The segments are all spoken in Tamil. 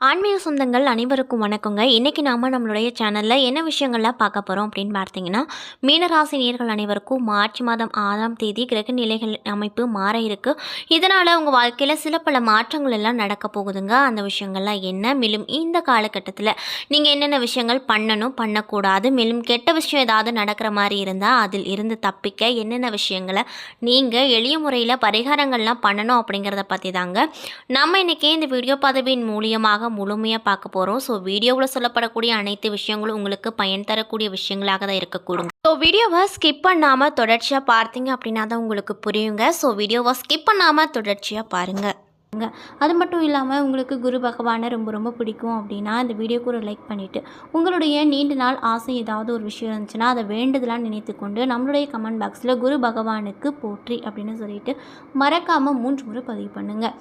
ஆன்மீக சொந்தங்கள் அனைவருக்கும் வணக்கங்க. இன்றைக்கி நாம் நம்மளுடைய சேனலில் என்ன விஷயங்கள்லாம் பார்க்க போகிறோம் அப்படின்னு பார்த்தீங்கன்னா மீனராசி நேர்கள் அனைவருக்கும் மார்ச் மாதம் ஆறாம் தேதி கிரக நிலைகள் அமைப்பு மாற இருக்கு. இதனால் உங்கள் வாழ்க்கையில் சில பல மாற்றங்கள் எல்லாம் நடக்க போகுதுங்க. அந்த விஷயங்கள்லாம் என்ன? மேலும் இந்த காலகட்டத்தில் நீங்கள் என்னென்ன விஷயங்கள் பண்ணணும் பண்ணக்கூடாது மேலும் கெட்ட விஷயம் ஏதாவது நடக்கிற மாதிரி இருந்தால் அதில் இருந்து தப்பிக்க என்னென்ன விஷயங்களை நீங்கள் எளிய முறையில் பரிகாரங்கள்லாம் பண்ணணும் அப்படிங்கிறத பற்றி தாங்க நம்ம இன்றைக்கி இந்த வீடியோ பதவியின் மூலியமாக முழுமையாக பார்க்க போகிறோம் ஸோ வீடியோவில் சொல்லப்படக்கூடிய அனைத்து விஷயங்களும் உங்களுக்கு பயன் தரக்கூடிய விஷயங்களாக தான் இருக்கக்கூடும். ஸோ வீடியோவை ஸ்கிப் பண்ணாமல் தொடர்ச்சியாக பார்த்தீங்க அப்படின்னா தான் உங்களுக்கு புரியுங்க. ஸோ வீடியோவை ஸ்கிப் பண்ணாமல் தொடர்ச்சியாக பாருங்கள் அது மட்டும் இல்லாமல் உங்களுக்கு குரு பகவானை ரொம்ப ரொம்ப பிடிக்கும் அப்படின்னா இந்த வீடியோக்கு ஒரு லைக் பண்ணிவிட்டு உங்களுடைய நீண்ட நாள் ஆசை ஏதாவது ஒரு விஷயம் இருந்துச்சுன்னா அதை வேண்டுதலாக நினைத்து கொண்டு நம்மளுடைய கமெண்ட் பாக்ஸில் குரு பகவானுக்கு போற்றி அப்படின்னு சொல்லிட்டு மறக்காமல் மூன்று முறை பதிவு பண்ணுங்கள்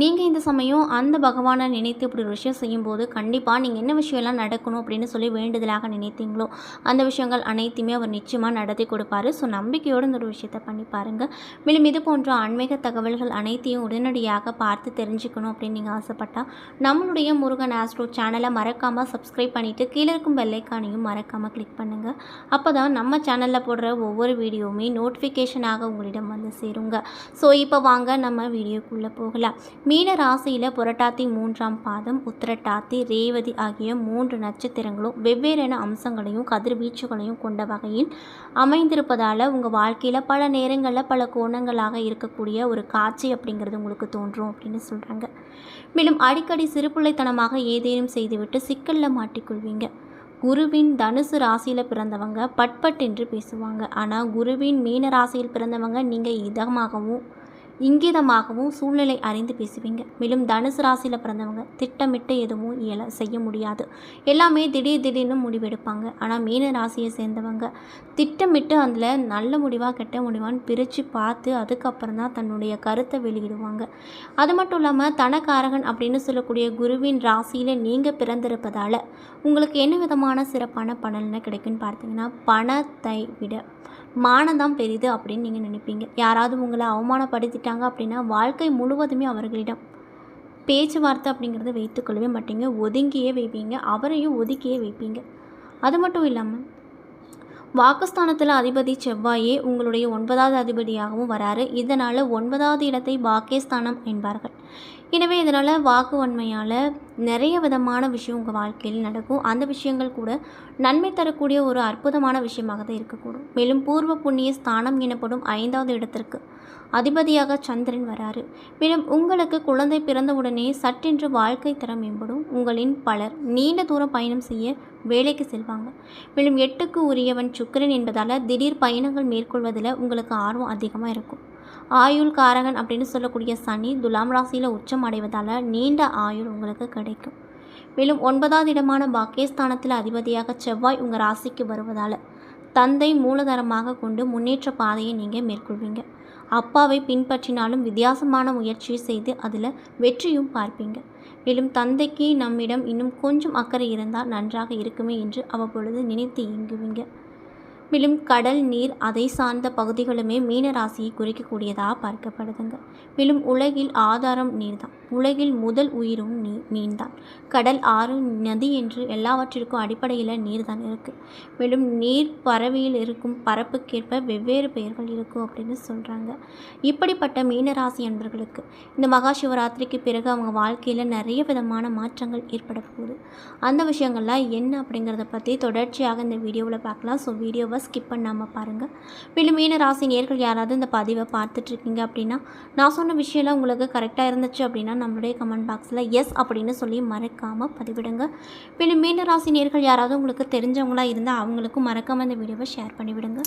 நீங்கள் இந்த சமயம் அந்த பகவானை நினைத்து இப்படி ஒரு விஷயம் செய்யும்போது கண்டிப்பாக நீங்கள் என்ன விஷயம்லாம் நடக்கணும் அப்படின்னு சொல்லி வேண்டுதலாக நினைத்தீங்களோ அந்த விஷயங்கள் அனைத்தையுமே அவர் நிச்சயமாக நடத்தி கொடுப்பாரு. ஸோ நம்பிக்கையோடு இந்த ஒரு விஷயத்தை பண்ணி பாருங்கள் மேலும் இது போன்ற ஆன்மீக தகவல்கள் அனைத்தையும் உடனடியாக பார்த்து தெரிஞ்சுக்கணும் அப்படின்னு நீங்கள் ஆசைப்பட்டால் நம்மளுடைய முருகன் ஆஸ்ட்ரோ சேனலை மறக்காமல் சப்ஸ்கிரைப் பண்ணிவிட்டு கீழே இருக்கும் பெல்லைக்கானையும் மறக்காமல் கிளிக் பண்ணுங்கள் அப்போ தான் நம்ம சேனலில் போடுற ஒவ்வொரு வீடியோவுமே நோட்டிஃபிகேஷனாக உங்களிடம் வந்து சேருங்க. ஸோ இப்போ வாங்க நம்ம வீடியோக்குள்ளே போகலாம். மீன ராசியில் புரட்டாத்தி மூன்றாம் பாதம் உத்திரட்டாத்தி ரேவதி ஆகிய மூன்று நட்சத்திரங்களும் வெவ்வேறான அம்சங்களையும் கதிர்வீச்சுகளையும் கொண்ட வகையில் அமைந்திருப்பதால் உங்கள் வாழ்க்கையில் பல நேரங்களில் பல கோணங்களாக இருக்கக்கூடிய ஒரு காட்சி அப்படிங்கிறது உங்களுக்கு தோன்றும் அப்படின்னு சொல்கிறாங்க மேலும் அடிக்கடி சிறுபிள்ளைத்தனமாக ஏதேனும் செய்துவிட்டு சிக்கலில் மாட்டிக்கொள்வீங்க. குருவின் தனுசு ராசியில் பிறந்தவங்க பட்பட் என்று பேசுவாங்க. ஆனால் குருவின் மீன ராசியில் பிறந்தவங்க நீங்கள் இதமாகவும் இங்கிதமாகவும் சூழ்நிலை அறிந்து பேசுவீங்க. மேலும் தனுசு ராசியில் பிறந்தவங்க திட்டமிட்டு எதுவும் இயல செய்ய முடியாது. எல்லாமே திடீர் திடீர்னு முடிவெடுப்பாங்க. ஆனால் மீன ராசியை சேர்ந்தவங்க திட்டமிட்டு அதில் நல்ல முடிவாக கெட்ட முடிவான்னு பிரித்து பார்த்து அதுக்கப்புறம் தான் தன்னுடைய கருத்தை வெளியிடுவாங்க. அது மட்டும் இல்லாமல் தனக்காரகன் அப்படின்னு சொல்லக்கூடிய குருவின் ராசியில் நீங்கள் பிறந்திருப்பதால் உங்களுக்கு என்ன விதமான சிறப்பான பலனை கிடைக்குன்னு பார்த்தீங்கன்னா பணத்தை விட மானம்தான் பெரிது அப்படின்னு நீங்கள் நினைப்பீங்க. யாராவது உங்களை அவமானப்படுத்திட்டாங்க அப்படின்னா வாழ்க்கை முழுவதுமே அவர்களிடம் பேச்சுவார்த்தை அப்படிங்கிறத வைத்துக்கொள்ளவே மாட்டீங்க. ஒதுங்கியே வைப்பீங்க. அவரையும் ஒதுக்கியே வைப்பீங்க. அது மட்டும் இல்லாமல் வாக்குஸ்தானத்தில் அதிபதி செவ்வாயே உங்களுடைய ஒன்பதாவது அதிபதியாகவும் வராரு. இதனால் ஒன்பதாவது இடத்தை பாக்கியஸ்தானம் என்பார்கள். எனவே இதனால் வாக்கு வன்மையால் நிறைய விதமான விஷயம் உங்கள் வாழ்க்கையில் நடக்கும். அந்த விஷயங்கள் கூட நன்மை தரக்கூடிய ஒரு அற்புதமான விஷயமாக தான் இருக்கக்கூடும். மேலும் பூர்வ புண்ணிய ஸ்தானம் எனப்படும் ஐந்தாவது இடத்திற்கு அதிபதியாக சந்திரன் வராரு. மேலும் உங்களுக்கு குழந்தை பிறந்தவுடனே சட்டென்று வாழ்க்கை தரம் மேம்படும். உங்களின் பலர் நீண்ட தூரம் பயணம் செய்ய வேலைக்கு செல்வாங்க. மேலும் எட்டுக்கு உரியவன் சுக்கரன் என்பதால் திடீர் பயணங்கள் மேற்கொள்வதில் உங்களுக்கு ஆர்வம் அதிகமாக இருக்கும். ஆயுள் காரகன் அப்படின்னு சொல்லக்கூடிய சனி துலாம் ராசியில் உச்சம் அடைவதால் நீண்ட ஆயுள் உங்களுக்கு கிடைக்கும். மேலும் ஒன்பதாவது இடமான பாக்கியஸ்தானத்தில் அதிபதியாக செவ்வாய் உங்கள் ராசிக்கு வருவதால் தந்தை மூலதனமாக கொண்டு முன்னேற்ற பாதையை நீங்கள் மேற்கொள்வீங்க. அப்பாவை பின்பற்றினாலும் வித்தியாசமான முயற்சியை செய்து அதில் வெற்றியும் பார்ப்பீங்க. மேலும் தந்தைக்கு நம்மிடம் இன்னும் கொஞ்சம் அக்கறை இருந்தால் நன்றாக இருக்குமே என்று அவ்வப்பொழுது நினைத்து இயங்குவீங்க. மேலும் கடல் நீர் அதை சார்ந்த பகுதிகளுமே மீன ராசியை குறிக்கக்கூடியதாக பார்க்கப்படுதுங்க. மேலும் உலகில் ஆதாரம் நீர்தான். உலகில் முதல் உயிரும் நீ மீன்தான். கடல் ஆறு நதி என்று எல்லாவற்றிற்கும் அடிப்படையில் நீர் தான் இருக்குது மேலும் நீர் பறவையில் இருக்கும் பரப்புக்கேற்ப வெவ்வேறு பெயர்கள் இருக்கும் அப்படின்னு சொல்கிறாங்க இப்படிப்பட்ட மீனராசி அன்பர்களுக்கு இந்த மகா சிவராத்திரிக்கு பிறகு அவங்க வாழ்க்கையில் நிறைய விதமான மாற்றங்கள் ஏற்பட போகுது. அந்த விஷயங்கள்லாம் என்ன அப்படிங்கிறத பற்றி தொடர்ச்சியாக இந்த வீடியோவில் பார்க்கலாம். ஸோ வீடியோவை ஸ்கிப் பண்ணாமல் பாருங்கள் மேலும் மீன ராசி நேர்கள் யாராவது இந்த பதிவை பார்த்துட்ருக்கீங்க அப்படின்னா நான் சொன்ன விஷயம்லாம் உங்களுக்கு கரெக்டாக இருந்துச்சு அப்படின்னா நம்மளுடைய கமெண்ட் பாக்ஸில் எஸ் அப்படின்னு சொல்லி மறக்காமல் பதிவிடுங்க. மேலும் மீன ராசி நேர்கள் யாராவது உங்களுக்கு தெரிஞ்சவங்களாக இருந்தால் அவங்களுக்கும் மறக்காமல் இந்த வீடியோவை ஷேர் பண்ணிவிடுங்க.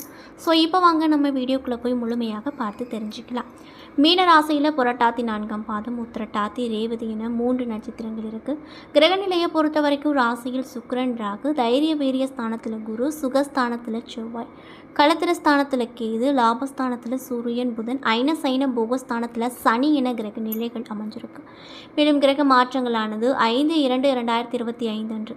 ஸோ இப்போ வாங்க நம்ம வீடியோக்குள்ளே போய் முழுமையாக பார்த்து தெரிஞ்சுக்கலாம். மீன ராசியில் புரட்டாத்தி நான்காம் பாதம் உத்திரட்டாத்தி ரேவதி என மூன்று நட்சத்திரங்கள் இருக்குது கிரகநிலையை பொறுத்த வரைக்கும் ராசியில் சுக்கரன் ராகு தைரிய வீரிய ஸ்தானத்தில் குரு சுகஸ்தானத்தில் செவ்வாய் களத்திர ஸ்தானத்தில் கேது லாபஸ்தானத்தில் சூரியன் புதன் ஐன சைன போகஸ்தானத்தில் சனி என கிரக நிலைகள் அமைஞ்சிருக்கு. மேலும் கிரக மாற்றங்களானது ஐந்து இரண்டு இரண்டாயிரத்தி இருபத்தி ஐந்து அன்று.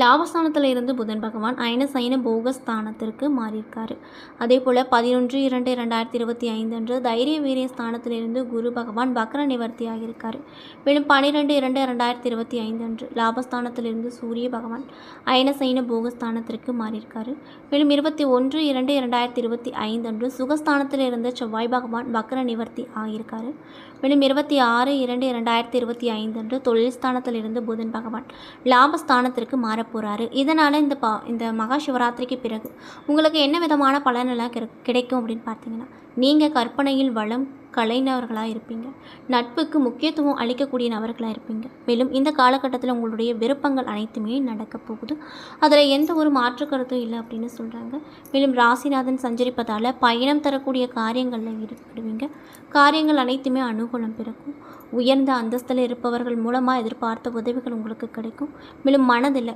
லாபஸ்தானத்தில் இருந்து புதன் பகவான் அயன சயன போகஸ்தானத்திற்கு மாறியிருக்காரு. அதே போல் பதினொன்று இரண்டு ரெண்டாயிரத்தி இருபத்தி ஐந்து அன்று தைரிய வீரிய ஸ்தானத்திலிருந்து குரு பகவான் வக்ர நிவர்த்தி ஆகியிருக்கார். மேலும் பன்னிரெண்டு இரண்டு ரெண்டாயிரத்தி இருபத்தி ஐந்து அன்று லாபஸ்தானத்திலிருந்து சூரிய பகவான் அயன சயன போகஸ்தானத்திற்கு மாறியிருக்காரு. மேலும் இருபத்தி ஒன்று இரண்டு இரண்டாயிரத்தி இருபத்தி ஐந்து அன்று சுகஸ்தானத்தில் இருந்த செவ்வாய் பகவான் வக்ர நிவர்த்தி ஆகியிருக்காரு. மேலும் இருபத்தி ஆறு இரண்டு இரண்டாயிரத்தி இருபத்தி ஐந்து அன்று தொழில் ஸ்தானத்தில் இருந்து புதன் பகவான் லாபஸ்தானத்திற்கு மாறப்போகிறாரு இதனால் இந்த பா இந்த மகா சிவராத்திரிக்கு பிறகு உங்களுக்கு என்ன விதமான பலனெல்லாம் கிடைக்கும் அப்படின்னு பார்த்தீங்கன்னா நீங்கள் கற்பனையில் வளம் கலைநவர்களாக இருப்பீங்க. நட்புக்கு முக்கியத்துவம் அளிக்கக்கூடிய நபர்களாக இருப்பீங்க. மேலும் இந்த காலகட்டத்தில் உங்களுடைய விருப்பங்கள் அனைத்துமே நடக்கப் போகுது. அதில் எந்த ஒரு மாற்று கருத்தும் இல்லை அப்படின்னு சொல்கிறாங்க மேலும் ராசிநாதன் சஞ்சரிப்பதால் பயணம் தரக்கூடிய காரியங்களில் ஈடுபடுவீங்க. காரியங்கள் அனைத்துமே அனுகூலம் பிறக்கும். உயர்ந்த அந்தஸ்தில் இருப்பவர்கள் மூலமாக எதிர்பார்த்த உதவிகள் உங்களுக்கு கிடைக்கும். மேலும் மனதில்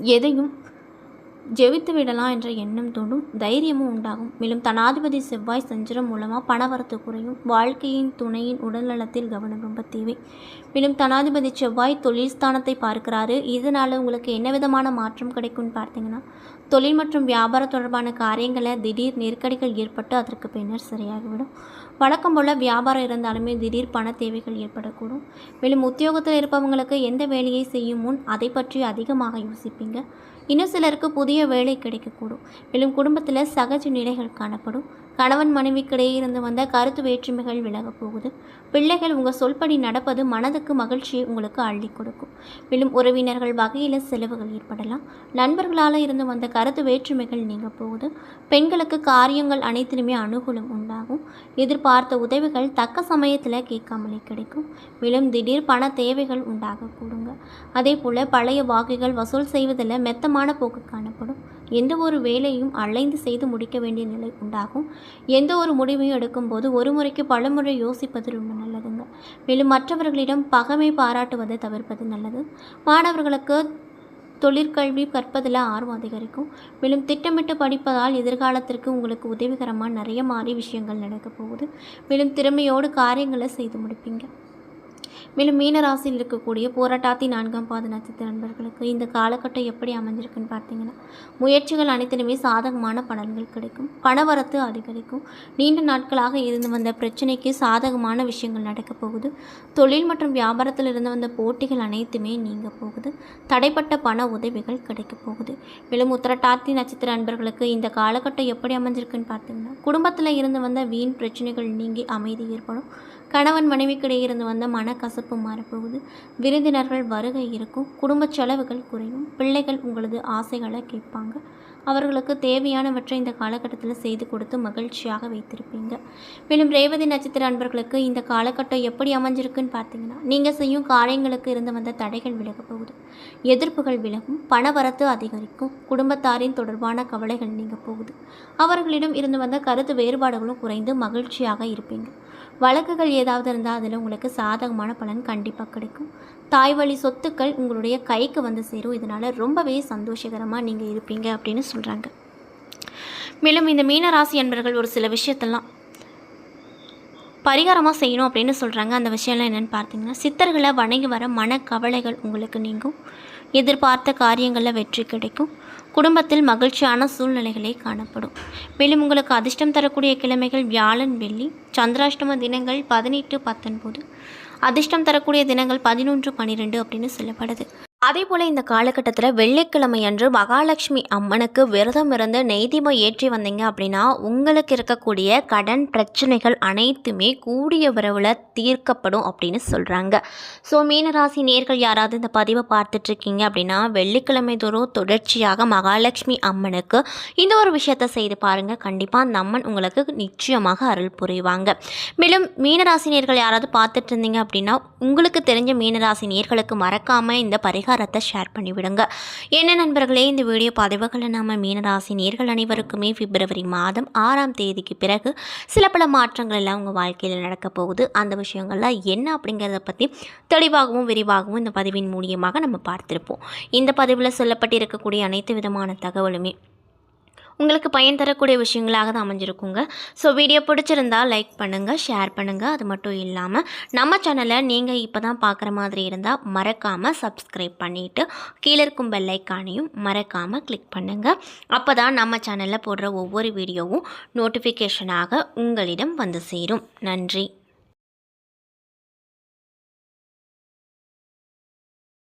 எதையும் ஜெயித்து விடலாம் என்ற எண்ணம் தோன்றும் தைரியமும் உண்டாகும். மேலும் தனாதிபதி செவ்வாய் சஞ்சரம் மூலமாக பணவரத்து குறையும். வாழ்க்கையின் துணையின் உடல்நலத்தில் கவனம் ரொம்ப தேவை. மேலும் தனாதிபதி செவ்வாய் தொழில் ஸ்தானத்தை பார்க்கிறாரு. இதனால் உங்களுக்கு என்ன விதமான மாற்றம் கிடைக்கும்னு பார்த்தீங்கன்னா தொழில் மற்றும் வியாபாரம் தொடர்பான காரியங்களில் திடீர் நெருக்கடிகள் ஏற்பட்டு அதற்கு பின்னர் சரியாகிவிடும். வழக்கம் போல் வியாபாரம் இருந்தாலுமே திடீர் பண தேவைகள் ஏற்படக்கூடும். மேலும் உத்தியோகத்தில் இருப்பவங்களுக்கு எந்த வேலையை செய்யும் முன் அதை பற்றி அதிகமாக யோசிப்பீங்க. இன்னும் சிலருக்கு புதிய வேலை கிடைக்கக்கூடும். மேலும் குடும்பத்தில் சகஜ நிலைகள் காணப்படும். கணவன் மனைவிக்கிடையே இருந்து வந்த கருத்து வேற்றுமைகள் விலகப் போகுது. பிள்ளைகள் உங்கள் சொல்படி நடப்பது மனதுக்கு மகிழ்ச்சியை உங்களுக்கு அள்ளி கொடுக்கும். மேலும் உறவினர்கள் வகையில் செலவுகள் ஏற்படலாம். நண்பர்களால் இருந்து வந்த கருத்து வேற்றுமைகள் நீங்க போகுது. பெண்களுக்கு காரியங்கள் அனைத்திலுமே அனுகூலம் உண்டாகும். எதிர்பார்த்த உதவிகள் தக்க சமயத்தில் கேட்காமலே கிடைக்கும். மேலும் திடீர் பண தேவைகள் உண்டாகக்கூடுங்க அதே போல் பழைய வாக்குகள் வசூல் செய்வதில் மெத்தமான போக்கு காணப்படும். எந்த ஒரு வேலையும் அலைந்து செய்து முடிக்க வேண்டிய நிலை உண்டாகும். எந்த ஒரு முடிவையும் எடுக்கும்போது ஒரு முறைக்கு பலமுறை யோசிப்பது ரொம்ப நல்லதுங்க. மேலும் மற்றவர்களிடம் பகைமை பாராட்டுவதை தவிர்ப்பது நல்லது. மாணவர்களுக்கு தொழிற்கல்வி கற்பதில் ஆர்வம் அதிகரிக்கும். மேலும் திட்டமிட்டு படிப்பதால் எதிர்காலத்திற்கு உங்களுக்கு உதவிகரமாக நிறைய மாறி விஷயங்கள் நடக்கப் போகுது. மேலும் திறமையோடு காரியங்களை செய்து முடிப்பீங்க. மேலும் மீனராசியில் இருக்கக்கூடிய போராட்டாத்தி நான்காம் பாத நட்சத்திர நண்பர்களுக்கு இந்த காலகட்டம் எப்படி அமைஞ்சிருக்குன்னு பார்த்தீங்கன்னா முயற்சிகள் அனைத்திலுமே சாதகமான பலன்கள் கிடைக்கும். பணவரத்து அதிகரிக்கும். நீண்ட நாட்களாக இருந்து வந்த பிரச்சனைக்கு சாதகமான விஷயங்கள் நடக்கப் போகுது. தொழில் மற்றும் வியாபாரத்தில் இருந்து வந்த போட்டிகள் அனைத்துமே நீங்க போகுது. தடைப்பட்ட பண உதவிகள் கிடைக்கப் போகுது. மேலும் உத்தரட்டாத்தி நட்சத்திர நண்பர்களுக்கு இந்த காலகட்டம் எப்படி அமைஞ்சிருக்குன்னு பார்த்தீங்கன்னா குடும்பத்தில் இருந்து வந்த வீண் பிரச்சனைகள் நீங்கி அமைதி ஏற்படும். கணவன் மனைவிக்கிடையே இருந்து வந்த மனக்கசப்பு மாறப்போகுது. விருந்தினர்கள் வருகை இருக்கும். குடும்ப செலவுகள் குறையும். பிள்ளைகள் உங்களது ஆசைகளை கேட்பாங்க. அவர்களுக்கு தேவையானவற்றை இந்த காலகட்டத்தில் செய்து கொடுத்து மகிழ்ச்சியாக வைத்திருப்பீங்க. மேலும் ரேவதி நட்சத்திர அன்பர்களுக்கு இந்த காலகட்டம் எப்படி அமைஞ்சிருக்குன்னு பார்த்தீங்கன்னா நீங்கள் செய்யும் காரியங்களுக்கு இருந்து வந்த தடைகள் விலகப் போகுது. எதிர்ப்புகள் விலகும். பணவரத்து அதிகரிக்கும். குடும்பத்தாரின் தொடர்பான கவலைகள் நீங்க போகுது. அவர்களிடம் இருந்து வந்த கருத்து வேறுபாடுகளும் குறைந்து மகிழ்ச்சியாக இருப்பீங்க. வழக்குகள் ஏதாவது இருந்தால் அதில் உங்களுக்கு சாதகமான பலன் கண்டிப்பாக கிடைக்கும். தாய் வழி சொத்துக்கள் உங்களுடைய கைக்கு வந்து சேரும். இதனால் ரொம்பவே சந்தோஷகரமாக நீங்கள் இருப்பீங்க அப்படின்னு சொல்கிறாங்க மேலும் இந்த மீனராசி அன்பர்கள் ஒரு சில விஷயத்தெல்லாம் பரிகாரமாக செய்யணும் அப்படின்னு சொல்கிறாங்க அந்த விஷயம்லாம் என்னென்னு பார்த்தீங்கன்னா சித்தர்களை வணங்கி வர மனக்கவலைகள் உங்களுக்கு நீங்கும். எதிர்பார்த்த காரியங்களில் வெற்றி கிடைக்கும். குடும்பத்தில் மகிழ்ச்சியான சூழ்நிலைகளே காணப்படும். மேலும் உங்களுக்கு அதிர்ஷ்டம் தரக்கூடிய கிழமைகள் வியாழன் வெள்ளி சந்திராஷ்டம தினங்கள் பதினெட்டு பத்தொன்பது. அதிர்ஷ்டம் தரக்கூடிய தினங்கள் பதினொன்று பன்னிரெண்டு அப்படின்னு சொல்லப்படுது. அதே போல் இந்த காலகட்டத்தில் வெள்ளிக்கிழமை அன்று மகாலட்சுமி அம்மனுக்கு விரதம் இருந்து நெய்தீபம் ஏற்றி வந்தீங்க அப்படின்னா உங்களுக்கு இருக்கக்கூடிய கடன் பிரச்சனைகள் அனைத்துமே கூடிய விரைவில் தீர்க்கப்படும் அப்படின்னு சொல்கிறாங்க ஸோ மீனராசி நேர்கள் யாராவது இந்த பதிவை பார்த்துட்ருக்கீங்க அப்படின்னா வெள்ளிக்கிழமை தோறும் தொடர்ச்சியாக மகாலட்சுமி அம்மனுக்கு இந்த ஒரு விஷயத்தை செய்து பாருங்கள் கண்டிப்பாக அந்த அம்மன் உங்களுக்கு நிச்சயமாக அருள் புரிவாங்க. மேலும் மீனராசி நேர்கள் யாராவது பார்த்துட்டு இருந்தீங்க அப்படின்னா உங்களுக்கு தெரிஞ்ச மீனராசி நேர்களுக்கு மறக்காமல் இந்த பரிகாரம் பரிகாரத்தை ஷேர் பண்ணிவிடுங்க. என்ன நண்பர்களே இந்த வீடியோ பதிவுகளை நாம மீனராசி நேர்கள் அனைவருக்குமே பிப்ரவரி மாதம் ஆறாம் தேதிக்கு பிறகு சில பல மாற்றங்கள் எல்லாம் உங்கள் வாழ்க்கையில் நடக்க போகுது. அந்த விஷயங்கள்லாம் என்ன அப்படிங்கிறத பற்றி தெளிவாகவும் விரிவாகவும் இந்த பதிவின் மூலியமாக நம்ம பார்த்துருப்போம். இந்த பதிவில் சொல்லப்பட்டிருக்கக்கூடிய அனைத்து விதமான தகவலுமே உங்களுக்கு பயன் தரக்கூடிய விஷயங்களாக தான் அமைஞ்சிருக்குங்க. ஸோ வீடியோ பிடிச்சிருந்தா லைக் பண்ணுங்கள் ஷேர் பண்ணுங்கள் அது மட்டும் இல்லாமல் நம்ம சேனலை நீங்கள் இப்போ தான் பார்க்குற மாதிரி இருந்தால் மறக்காமல் சப்ஸ்கிரைப் பண்ணிவிட்டு கீழே இருக்கும் பெல்லைக்கானையும் மறக்காமல் கிளிக் பண்ணுங்கள் அப்போ தான் நம்ம சேனலில் போடுற ஒவ்வொரு வீடியோவும் நோட்டிஃபிகேஷனாக உங்களிடம் வந்து சேரும். நன்றி.